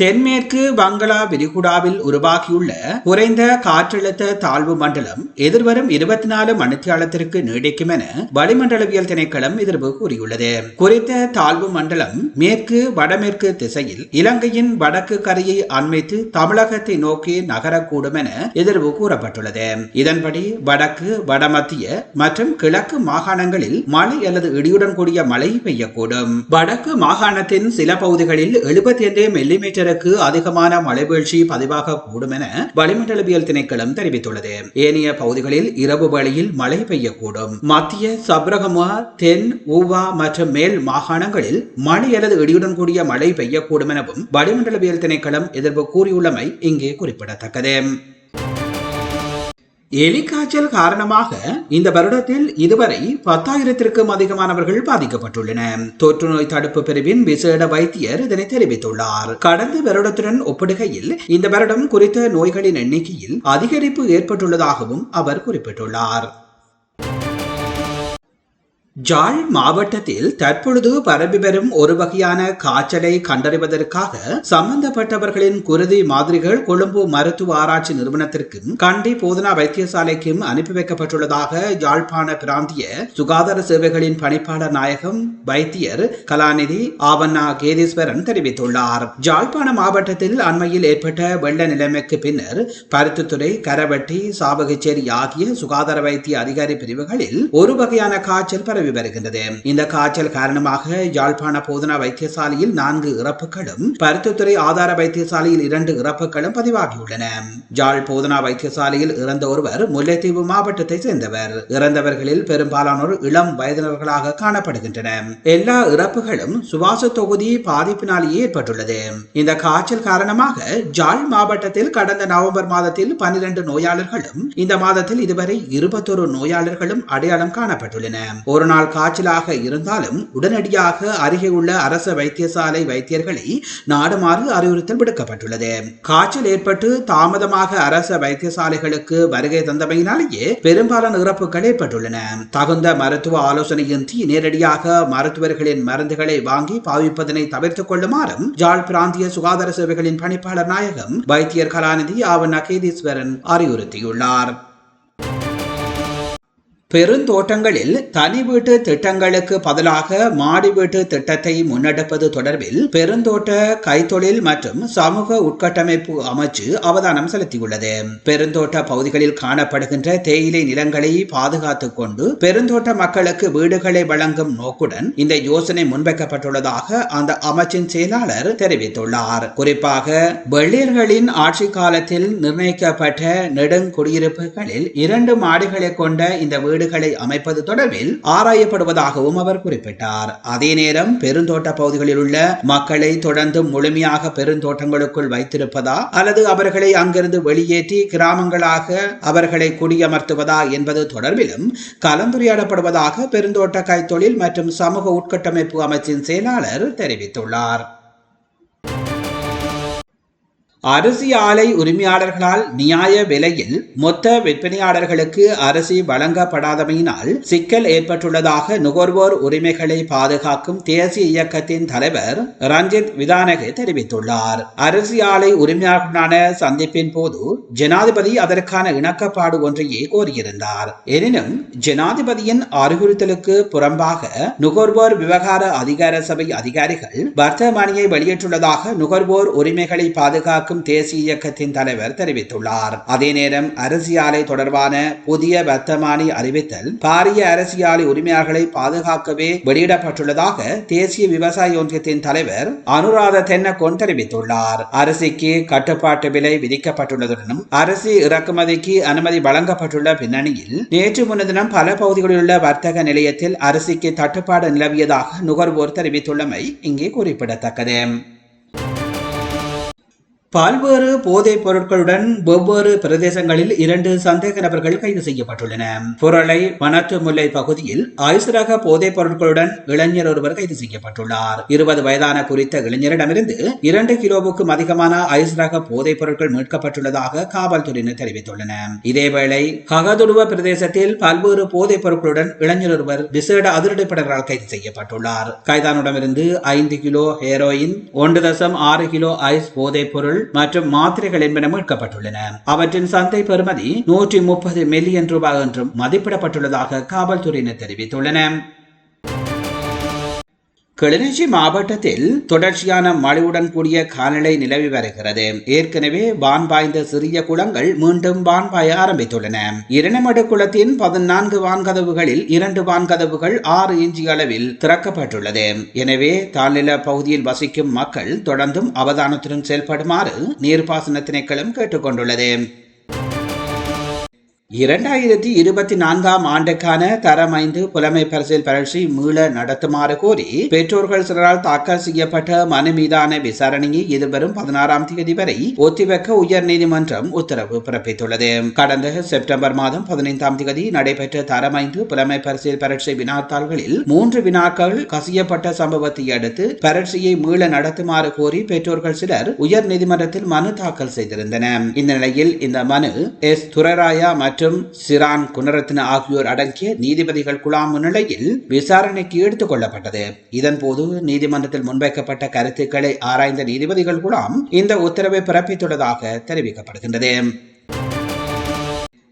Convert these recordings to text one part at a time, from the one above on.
தென்மேற்கு வங்களா விரிகுடாவில் உருவாகியுள்ள குறைந்த காற்றழுத்த தாழ்வு மண்டலம் எதிர்வரும் இருபத்தி நாலு மணித்தியாலத்திற்கு நீடிக்கும் என வளிமண்டலவியல் திணைக்களம் எதிர்ப்பு கூறியுள்ளது. குறித்த தாழ்வு மண்டலம் மேற்கு வடமேற்கு திசையில் இலங்கையின் வடக்கு கரையை அண்மைத்து தமிழகத்தை நோக்கி நகரக்கூடும் என எதிர்வு கூறப்பட்டுள்ளது. இதன்படி வடக்கு வடமத்திய மற்றும் கிழக்கு மாகாணங்களில் மழை அல்லது இடியுடன் கூடிய மழை பெய்யக்கூடும். வடக்கு மாகாணத்தின் சில பகுதிகளில் எழுபத்தி ஐந்து மில்லிமீட்டருக்கு அதிகமான மழை வீழ்ச்சி பதிவாக கூடும் என வளிமண்டலவியல் திணைக்களம் தெரிவித்துள்ளது. ஏனைய பகுதிகளில் இரவு வேளையில் மழை பெய்யக்கூடும். மத்திய சப்ரகமா தென் ஊவா மற்றும் மேல் மாகாணங்களில் மழை அல்லது இடியுடன் கூடிய மழை பெய்யக்கூடும் எனவும் வளிமண்டலவியல் திணைக்களம் எதிர்ப்பு கூறியுள்ளமை இங்கே குறிப்பிடத்தக்கது. எலிக்காய்ச்சல் காரணமாக இந்த வருடத்தில் இதுவரை பத்தாயிரத்திற்கும் அதிகமானவர்கள் பாதிக்கப்பட்டுள்ளனர். தொற்று நோய் தடுப்பு பிரிவின் விசேட வைத்தியர் இதனை தெரிவித்துள்ளார். கடந்த வருடத்துடன் ஒப்பிடுகையில் இந்த வருடம் குறித்த நோய்களின் எண்ணிக்கையில் அதிகரிப்பு ஏற்பட்டுள்ளதாகவும் அவர் குறிப்பிட்டுள்ளார். ஜாழ் மாவட்டத்தில் தற்பொழுது பரவி வரும் ஒரு வகையான காய்ச்சலை கண்டறிவதற்காக சம்பந்தப்பட்டவர்களின் குருதி மாதிரிகள் கொழும்பு மருத்துவ ஆராய்ச்சி நிறுவனத்திற்கும் கண்டி போதனா வைத்தியசாலைக்கும் அனுப்பி வைக்கப்பட்டுள்ளதாக யாழ்ப்பாண பிராந்திய சுகாதார சேவைகளின் பணிப்பாளர் நாயகம் வைத்தியர் கலாநிதி ஆவண்ணா கேதீஸ்வரன் தெரிவித்துள்ளார். ஜாழ்ப்பாண மாவட்டத்தில் அண்மையில் ஏற்பட்ட வெள்ள நிலைமைக்கு பின்னர் பருத்துத்துறை கரவட்டி சாவகச்சேரி ஆகிய சுகாதார வைத்திய அதிகாரி பிரிவுகளில் ஒரு வகையான காய்ச்சல் பரவி நிலவி வருகின்றது. இந்த காய்ச்சல் காரணமாக யாழ்ப்பாண போதனா வைத்தியசாலையில் நான்கு இறப்புகளும் பருத்துத்துறை ஆதார வைத்தியசாலையில் இரண்டு இறப்புகளும் பதிவாகியுள்ளன. யாழ் போதனா வைத்தியசாலையில் இறந்த ஒருவர் முல்லைத்தீவு மாவட்டத்தை சேர்ந்தவர். இறந்தவர்களில் பெரும்பாலானோர் இளம் வயதினர்களாக காணப்படுகின்றனர் எல்லா இறப்புகளும் சுவாச தொகுதி பாதிப்பினாலேயே ஏற்பட்டுள்ளது. இந்த காய்ச்சல் காரணமாக ஜாழ் மாவட்டத்தில் கடந்த நவம்பர் மாதத்தில் பனிரெண்டு நோயாளர்களும் இந்த மாதத்தில் இதுவரை இருபத்தொரு நோயாளர்களும் அடையாளம் காணப்பட்டுள்ளன. ஒரு நாள் காய்ச்சலாக இருந்தாலும் உடனடியாக அருகே உள்ள அரச வைத்தியசாலை வைத்தியர்களை நாடுமாறு அறிவுறுத்தல் விடுக்கப்பட்டுள்ளது. காய்ச்சல் ஏற்பட்டு தாமதமாக அரச வைத்தியசாலைகளுக்கு வருகை தந்தமையினாலேயே பெரும்பாலான இறப்புகள் ஏற்பட்டுள்ளன. தகுந்த மருத்துவ ஆலோசனையின்றி நேரடியாக மருத்துவர்களின் மருந்துகளை வாங்கி பாவிப்பதனை தவிர்த்துக் கொள்ளுமாறும் ஜாழ் பிராந்திய சுகாதார சேவைகளின் பணிப்பாளர் நாயகம் வைத்தியர் கலாநிதி ஆவன் அகேதீஸ்வரன் அறிவுறுத்தியுள்ளார். பெருந்தோட்டங்களில் தனி வீட்டு திட்டங்களுக்கு பதிலாக மாடி வீட்டு திட்டத்தை முன்னெடுப்பது தொடர்பில் பெருந்தோட்ட கைத்தொழில் மற்றும் சமூக உட்கட்டமைப்பு அமைச்சு அவதானம் செலுத்தியுள்ளது. பெருந்தோட்ட பகுதிகளில் காணப்படுகின்ற தேயிலை நிலங்களை பாதுகாத்துக் கொண்டு பெருந்தோட்ட மக்களுக்கு வீடுகளை வழங்கும் நோக்குடன் இந்த யோசனை முன்வைக்கப்பட்டுள்ளதாக அந்த அமைச்சின் செயலாளர் தெரிவித்துள்ளார். குறிப்பாக வெள்ளியர்களின் ஆட்சி காலத்தில் நிர்ணயிக்கப்பட்ட நெடுங்குடியிருப்புகளில் இரண்டு மாடிகளை கொண்ட இந்த வீடு வீடுகளை அமைப்பது தொடர்பில் ஆராயப்படுவதாகவும் அவர் குறிப்பிட்டார். அதே நேரம் பெருந்தோட்ட பகுதிகளில் உள்ள மக்களை தொடர்ந்து முழுமையாக பெருந்தோட்டங்களுக்குள் வைத்திருப்பதா அல்லது அவர்களை அங்கிருந்து வெளியேற்றி கிராமங்களாக அவர்களை குடியமர்த்துவதா என்பது தொடர்பிலும் கலந்துரையாடப்படுவதாக பெருந்தோட்ட கைத்தொழில் மற்றும் சமூக உட்கட்டமைப்பு அமைச்சின் செயலாளர் தெரிவித்துள்ளார். அரிசி ஆலை உரிமையாளர்களால் நியாய விலையில் மொத்த விற்பனையாளர்களுக்கு அரிசி வழங்கப்படாதமையினால் சிக்கல் ஏற்பட்டுள்ளதாக நுகர்வோர் உரிமைகளை பாதுகாக்கும் தேசிய இயக்கத்தின் தலைவர் ரஞ்சித் விதானகே தெரிவித்துள்ளார். அரிசி ஆலை உரிமையாளர்களான சந்திப்பின் போது ஜனாதிபதி அதற்கான இணக்கப்பாடு ஒன்றையே கோரியிருந்தார். எனினும் ஜனாதிபதியின் அறிவுறுத்தலுக்கு புறம்பாக நுகர்வோர் விவகார அதிகார சபை அதிகாரிகள் வர்த்தமானியை வெளியிட்டுள்ளதாக நுகர்வோர் உரிமைகளை பாதுகாக்கும் பாதுகாக்கும் தேசிய இயக்கத்தின் தலைவர் தெரிவித்துள்ளார். அதே நேரம் அரசியாலை தொடர்பான புதிய வர்த்தமானி அறிவித்தல் பாரிய அரசியாலை உரிமையாளர்களை பாதுகாக்கவே வெளியிடப்பட்டுள்ளதாக தேசிய விவசாய ஒன்றியத்தின் தலைவர் அனுராத தென்னகோன் தெரிவித்துள்ளார். அரிசிக்கு கட்டுப்பாட்டு விலை விதிக்கப்பட்டுள்ளதுடனும் அரிசி இறக்குமதிக்கு அனுமதி வழங்கப்பட்டுள்ள பின்னணியில் நேற்று முன்தினம் பல பகுதிகளில் உள்ள வர்த்தக நிலையத்தில் அரிசிக்கு தட்டுப்பாடு நிலவியதாக நுகர்வோர் தெரிவித்துள்ளமை இங்கே குறிப்பிடத்தக்கது. பல்வேறு போதைப் பொருட்களுடன் வெவ்வேறு பிரதேசங்களில் இரண்டு சந்தேக நபர்கள் கைது செய்யப்பட்டுள்ளன. புரளை வனத்துமுல்லை பகுதியில் ஐசரக போதைப் பொருட்களுடன் இளைஞர் ஒருவர் கைது செய்யப்பட்டுள்ளார். இருபது வயதான குறித்த இளைஞரிடமிருந்து இரண்டு கிலோவுக்கும் அதிகமான ஐசரக போதைப் பொருட்கள் மீட்கப்பட்டுள்ளதாக காவல்துறையினர் தெரிவித்துள்ளனர் இதேவேளை ககதுடுவ பிரதேசத்தில் பல்வேறு போதைப் பொருட்களுடன் இளைஞர் ஒருவர் விசேட அதிரடிப்படர்களால் கைது செய்யப்பட்டுள்ளார். கைதானுடமிருந்து ஐந்து கிலோ ஹெரோயின் ஒன்று தசம் ஆறு கிலோ ஐஸ் போதைப் பொருள் மற்றும் மாத்திரைகள் என்பன மீட்கப்பட்டுள்ளன அவற்றின் சந்தை பெறுமதி நூற்றி முப்பது மில்லியன் ரூபாய் என்றும் மதிப்பிடப்பட்டுள்ளதாக காவல்துறையினர் தெரிவித்துள்ளனர். கிளிநொச்சி மாவட்டத்தில் தொடர்ச்சியான மழையுடன் கூடிய காலநிலை நிலவி வருகிறது. ஏற்கனவே வான் பாய்ந்த சிறிய குளங்கள் மீண்டும் வான் பாய ஆரம்பித்துள்ளன. இரணைமடு குளத்தின் பதினான்கு வான்கதவுகளில் இரண்டு வான்கதவுகள் ஆறு இன்ச்சி அளவில் திறக்கப்பட்டுள்ளது. எனவே தாழ்நில பகுதியில் வசிக்கும் மக்கள் தொடர்ந்தும் அவதானத்துடன் செயல்படுமாறு நீர்ப்பாசன திணைக்களம் கேட்டுக்கொண்டுள்ளது. இரண்டாயிரத்தி இருபத்தி நான்காம் ஆண்டுக்கான தரம் ஐந்து புலமை பரிசில் பரீட்சை மீள நடத்துமாறு கோரி பெற்றோர்கள் சிலரால் தாக்கல் செய்யப்பட்ட மனு மீதான விசாரணையை எதிர்வரும் பதினாறாம் தேதி வரை ஒத்திவைக்க உயர்நீதிமன்றம் உத்தரவு பிறப்பித்துள்ளது. கடந்த செப்டம்பர் மாதம் பதினைந்தாம் தேதி நடைபெற்ற தரம் ஐந்து புலமை பரிசில் பரீட்சை வினாத்தாள்களில் மூன்று வினாக்கள் கசியப்பட்ட சம்பவத்தை அடுத்து பரீட்சையை மீள நடத்துமாறு கோரி பெற்றோர்கள் சிலர் உயர் நீதிமன்றத்தில் மனு தாக்கல் செய்திருந்தனர். இந்த நிலையில் இந்த மனு எஸ். துரராயா மற்றும் சிரான் குணரத்ன ஆகியோர் அடங்கிய நீதிபதிகள் குழாம் முன்னிலையில் விசாரணைக்கு எடுத்துக் கொள்ளப்பட்டது. இதன்போது நீதிமன்றத்தில் முன்வைக்கப்பட்ட கருத்துக்களை ஆராய்ந்த நீதிபதிகள் குழாம் இந்த உத்தரவை பிறப்பித்துள்ளதாக தெரிவிக்கப்படுகின்றது.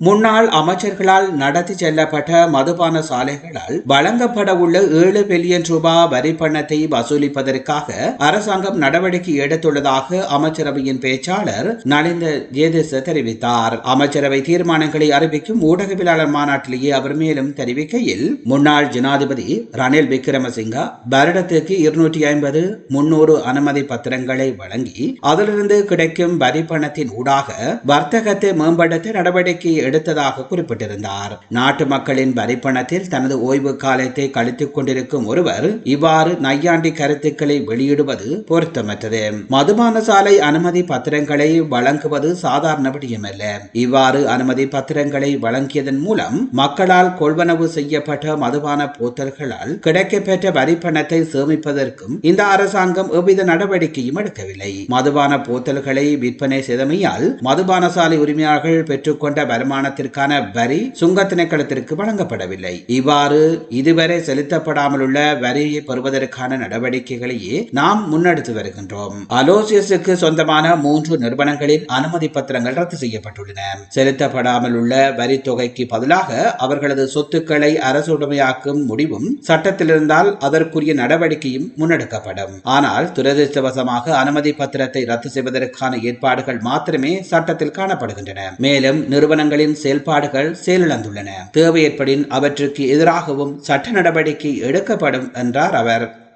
முன்னாள் அமைச்சர்களால் நடத்தி செல்லப்பட்ட மதுபான சாலைகளால் வழங்கப்பட உள்ள ஏழு பில்லியன் ரூபாய் வரி பணத்தை வசூலிப்பதற்காக அரசாங்கம் நடவடிக்கை எடுத்துள்ளதாக அமைச்சரவையின் பேச்சாளர் நலிந்த ஜேதேச தெரிவித்தார். அமைச்சரவை தீர்மானங்களை அறிவிக்கும் ஊடகவியலாளர் மாநாட்டிலேயே அவர் மேலும் தெரிவிக்கையில் முன்னாள் ஜனாதிபதி ரணில் விக்ரமசிங்கா வருடத்துக்கு இருநூற்றி ஐம்பது முன்னூறு அனுமதி பத்திரங்களை வழங்கி அதிலிருந்து கிடைக்கும் வரி பணத்தின் ஊடாக வர்த்தகத்தை மேம்படுத்த நடவடிக்கை எடுத்ததாக குறிப்பிட்டிருந்தார். நாட்டு மக்களின் வரிப்பணத்தில் தனது ஓய்வு காலத்தை கழித்துக் கொண்டிருக்கும் ஒருவர் இவ்வாறு நையாண்டி கருத்துக்களை வெளியிடுவது பொருத்தமற்றது. மதுபான சாலை அனுமதி பத்திரங்களை வழங்குவது சாதாரண விடயமல்ல இவ்வாறு அனுமதி பத்திரங்களை வழங்கியதன் மூலம் மக்களால் கொள்வனவு செய்யப்பட்ட மதுபான போத்தல்களால் கிடைக்கப்பெற்ற வரிப்பணத்தை சேமிப்பதற்கும் இந்த அரசாங்கம் எவ்வித நடவடிக்கையும் எடுக்கவில்லை. மதுபான போத்தல்களை விற்பனை செய்தமையால் மதுபான சாலை உரிமையாளர்கள் பெற்றுக்கொண்ட வருமான வருமானத்திற்கான வரி சுங்க திணைக்களத்திற்கு வழங்கப்படவில்லை. இவ்வாறு இதுவரை செலுத்தப்படாமல் உள்ள வரியை பெறுவதற்கான நடவடிக்கைகளையே நாம் முன்னெடுத்து வருகின்றோம். அலோசியஸுக்கு சொந்தமான மூன்று நிறுவனங்களின் அனுமதி பத்திரங்கள் ரத்து செய்யப்பட்டுள்ளன. செலுத்தப்படாமல் உள்ள வரி தொகைக்கு பதிலாக அவர்களது சொத்துக்களை அரசுடைமையாக்கும் முடிவும் சட்டத்தில் இருந்தால் அதற்குரிய நடவடிக்கையும் முன்னெடுக்கப்படும். ஆனால் துரதிருஷ்டவசமாக அனுமதி பத்திரத்தை ரத்து செய்வதற்கான ஏற்பாடுகள் மாத்திரமே சட்டத்தில் காணப்படுகின்றன. மேலும் நிறுவனங்களின் செயல்பாடுகள் செயலிழந்துள்ளன. தேவையற்படின் அவற்றுக்கு எதிராகவும் சட்ட நடவடிக்கை எடுக்கப்படும் என்றார் அவர்.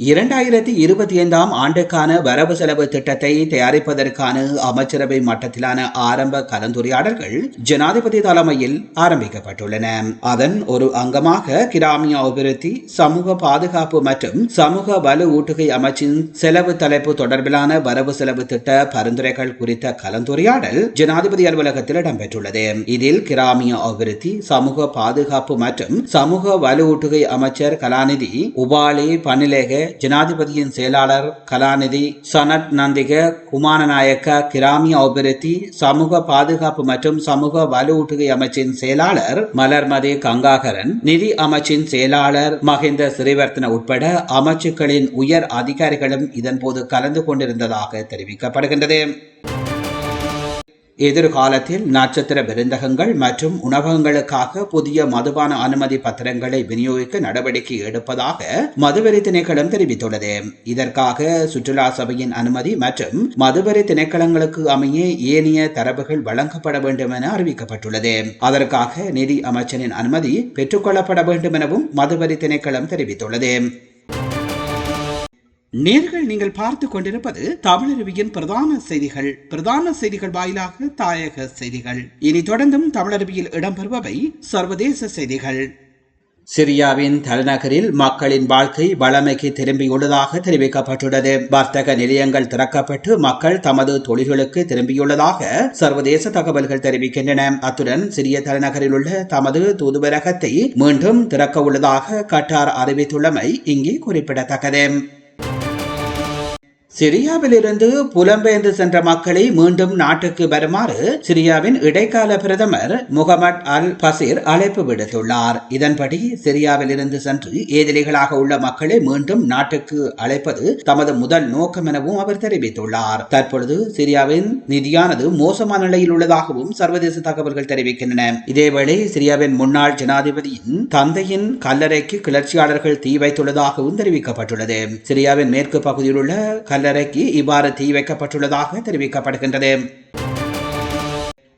இரண்டாயிரத்தி இருபத்தி ஐந்தாம் ஆண்டுக்கான வரவு செலவு திட்டத்தை தயாரிப்பதற்கான அமைச்சரவை மட்டத்திலான ஆரம்ப கலந்துரையாடல்கள் ஜனாதிபதி தலைமையில் ஆரம்பிக்கப்பட்டுள்ளன. அதன் ஒரு அங்கமாக கிராமிய அபிவிருத்தி சமூக பாதுகாப்பு மற்றும் சமூக வலு ஊட்டுகை அமைச்சின் செலவு தலைப்பு தொடர்பிலான வரவு செலவு திட்ட பரிந்துரைகள் குறித்த கலந்துரையாடல் ஜனாதிபதி அலுவலகத்தில் இடம்பெற்றுள்ளது. இதில் கிராமிய அபிவிருத்தி சமூக பாதுகாப்பு மற்றும் சமூக வலு ஊட்டுகை அமைச்சர் கலாநிதி உபாலி பணிலேக ஜனாதிபதியின் செயலாளர் கலாநிதி சனத் நந்திக குமாரநாயக்க கிராமி அபிவிருத்தி சமூக பாதுகாப்பு மற்றும் சமூக வலுவூட்டுகை அமைச்சின் செயலாளர் மலர்மதி கங்காகரன் நிதி அமைச்சின் செயலாளர் மஹிந்த சிறிவர்த்தன உட்பட அமைச்சுக்களின் உயர் அதிகாரிகளும் இதன்போது கலந்து கொண்டிருந்ததாக தெரிவிக்கப்படுகின்றது. எதிர்காலத்தில் நட்சத்திர விருந்தகங்கள் மற்றும் உணவகங்களுக்காக புதிய மதுபான அனுமதி பத்திரங்களை விநியோகிக்க நடவடிக்கை எடுப்பதாக மதுவரி திணைக்களம் தெரிவித்துள்ளது. இதற்காக சுற்றுலா சபையின் அனுமதி மற்றும் மதுவரி திணைக்களங்களுக்கு அமைய ஏனைய தரவுகள் வழங்கப்பட வேண்டும் என அறிவிக்கப்பட்டுள்ளது. அதற்காக நிதி அமைச்சரின் அனுமதி பெற்றுக்கொள்ளப்பட வேண்டும் எனவும் மதுவரி திணைக்களம் தெரிவித்துள்ளது. நேர்கள் நீங்கள் பார்த்து கொண்டிருப்பது தமிழருவியின் பிரதான செய்திகள். பிரதான செய்திகள் வாயிலாக தாயக செய்திகள். இனி தொடர்ந்தும் தமிழருவியில் இடம்பெறுபவை சர்வதேச செய்திகள். சிரியாவின் தலைநகரில் மக்களின் வாழ்க்கை வளமைக்கு திரும்பியுள்ளதாக தெரிவிக்கப்பட்டுள்ளது. வர்த்தக நிலையங்கள் திறக்கப்பட்டு மக்கள் தமது தொழில்களுக்கு திரும்பியுள்ளதாக சர்வதேச தகவல்கள் தெரிவிக்கின்றன. அத்துடன் சிரிய தலைநகரில் உள்ள தமது தூதுவரகத்தை மீண்டும் திறக்க உள்ளதாக கட்டார் அறிவித்துள்ளமை இங்கே குறிப்பிடத்தக்கது. சிரியாவிலிருந்து புலம்பெயர்ந்து சென்ற மக்களை மீண்டும் நாட்டுக்கு வருமாறு சிரியாவின் இடைக்கால பிரதமர் முகமது அல் பசீர் அழைப்பு விடுத்துள்ளார். இதன்படி சிரியாவிலிருந்து சென்று ஏதிலிகளாக உள்ள மக்களை மீண்டும் நாட்டுக்கு அழைப்பது தமது முதல் நோக்கம் எனவும் அவர் தெரிவித்துள்ளார். தற்பொழுது சிரியாவின் நிதியானது மோசமான நிலையில் உள்ளதாகவும் சர்வதேச தகவல்கள் தெரிவிக்கின்றன. இதேவேளை சிரியாவின் முன்னாள் ஜனாதிபதியின் தந்தையின் கல்லறைக்கு கிளர்ச்சியாளர்கள் தீ வைத்துள்ளதாகவும் தெரிவிக்கப்பட்டுள்ளது. சிரியாவின் மேற்கு பகுதியில் உள்ள கல்லறைக்கு இவ்வாறு தீ வைக்கப்பட்டுள்ளதாக தெரிவிக்கப்படுகின்றது.